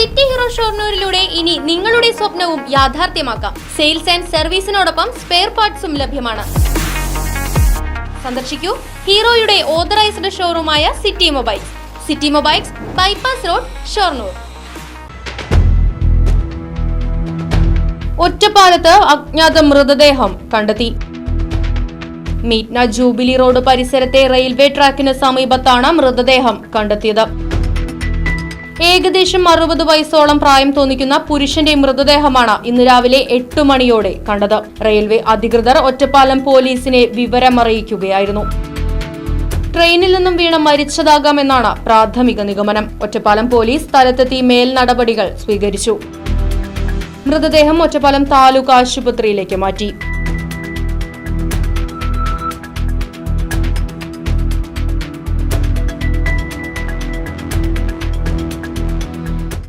City hero ഷോർണൂരിലൂടെ ഇനി നിങ്ങളുടെ സ്വപ്നവും യാഥാർത്ഥ്യമാക്കാം. സെയിൽസ് ആൻഡ് സർവീസിനോടൊപ്പം സ്പെയർ പാർട്സും ലഭ്യമാണ്. സന്ദർശിക്കൂ ഹീറോയുടെ authorised ഷോറൂമായ city mobiles. City mobiles bypass road Shoranur. ഒറ്റപ്പാലത്ത് അജ്ഞാത മൃതദേഹം കണ്ടെത്തി. മീറ്റ്ന ജൂബിലി റോഡ് പരിസരത്തെ റെയിൽവേ ട്രാക്കിന് സമീപത്താണ് മൃതദേഹം കണ്ടെത്തിയത്. ഏകദേശം അറുപത് വയസ്സോളം പ്രായം തോന്നിക്കുന്ന പുരുഷന്റെ മൃതദേഹമാണ് ഇന്ന് രാവിലെ എട്ട് മണിയോടെ കണ്ടത്. റെയിൽവേ അധികൃതർ ഒറ്റപ്പാലം പോലീസിനെ വിവരമറിയിക്കുകയായിരുന്നു. ട്രെയിനിൽ നിന്നും വീണ് മരിച്ചതാകാമെന്നാണ് പ്രാഥമിക നിഗമനം. ഒറ്റപ്പാലം പോലീസ് സ്ഥലത്തെത്തി മേൽ നടപടികൾ സ്വീകരിച്ചു. മൃതദേഹം ഒറ്റപ്പാലം താലൂക്ക് ആശുപത്രിയിലേക്ക് മാറ്റി.